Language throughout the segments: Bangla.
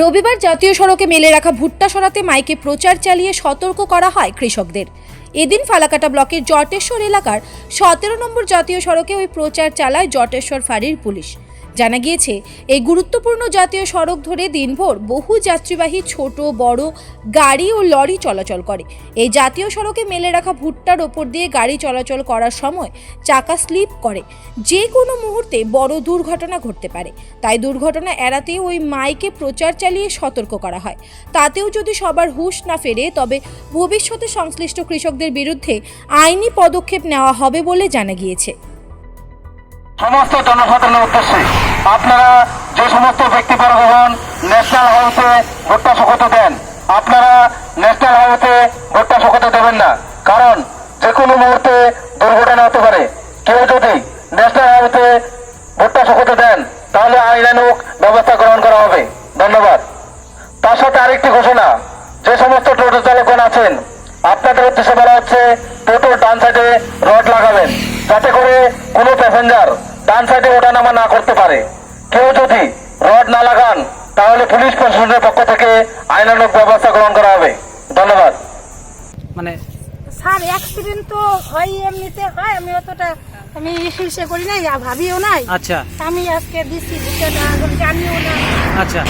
রবিবার জাতীয় সড়কে মেলে রাখা ভুট্টা সরাতে মাইকে প্রচার চালিয়ে সতর্ক করা হয় কৃষকদের। এদিন ফালাকাটা ব্লকের জটেশ্বর এলাকার সতেরো নম্বর জাতীয় সড়কে ওই প্রচার চালায় জটেশ্বর ফাঁড়ির পুলিশ। জানা গিয়েছে, এই গুরুত্বপূর্ণ জাতীয় সড়ক ধরে দিনভর বহু যাত্রীবাহী ছোট, বড় গাড়ি ও লরি চলাচল করে। এই জাতীয় সড়কে মেলে রাখা ভুট্টার ওপর দিয়ে গাড়ি চলাচল করার সময় চাকা স্লিপ করে। যে কোনো মুহূর্তে বড় দুর্ঘটনা ঘটতে পারে। তাই দুর্ঘটনা এড়াতে ওই মাইকে প্রচার চালিয়ে সতর্ক করা হয়। তাতেও যদি সবার হুঁশ না ফেরে, তবে ভবিষ্যতে সংশ্লিষ্ট কৃষকদের বিরুদ্ধে আইনি পদক্ষেপ নেওয়া হবে বলে জানা গিয়েছে। সমস্ত জনসাধারণের উদ্দেশ্যে আপনারা যে সমস্ত ব্যক্তি পরিবহন ন্যাশনাল হাইওয়েতে ভুট্টা শুকোতে দেন, আপনারা ন্যাশনাল হাইওয়েতে ভুট্টা শুকোতে দেবেন না। কারণ যে কোনো মুহূর্তে দুর্ঘটনা হতে পারে। কেউ যদি ন্যাশনাল হাইওয়েতে ভুট্টা শুকোতে দেন, তাহলে আইনানুক ব্যবস্থা গ্রহণ করা হবে। ধন্যবাদ। তার সাথে আরেকটি ঘোষণা, যে সমস্ত টোটো চালকগণ আছেন, আপনাদের উদ্দেশ্যে বলা হচ্ছে টোটোর ডান সাইডে রড লাগাবেন, যাতে করে কোনো প্যাসেঞ্জার ডান সাইডে ওঠানামা না করতে পারে। কেউ যদি রড না লাগান তাহলে পুলিশ প্রশাসনের পক্ষ থেকে আইনানুক ব্যবস্থা গ্রহণ করা হবে। ধন্যবাদ। মানে স্যার অ্যাক্সিডেন্ট তো হয় এমনিতে হয় আমি অতটা আমি হিসে করি নাই আর ভাবিও নাই। আচ্ছা। আমি আজকে দিচ্ছি ভুট্টাটা জানিও না। আচ্ছা।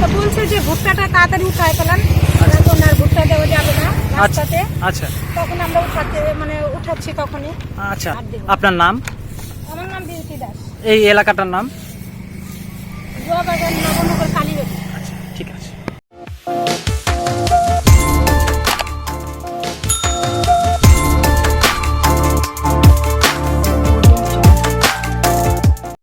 তো বলছে যে ভুট্টাটা তাড়াতাড়ি উঠায় ফেলান এখন আর ভুট্টা দেওয়া যাবে না আচ্ছা। রাস্তাতে। আচ্ছা। তখন আমরা উঠাতে মানে উঠাচ্ছি তখনই। আচ্ছা। আপনার নাম? আমার নাম বিউটি দাস। এই এলাকাটার নাম? জুয়াবাগান নবনগর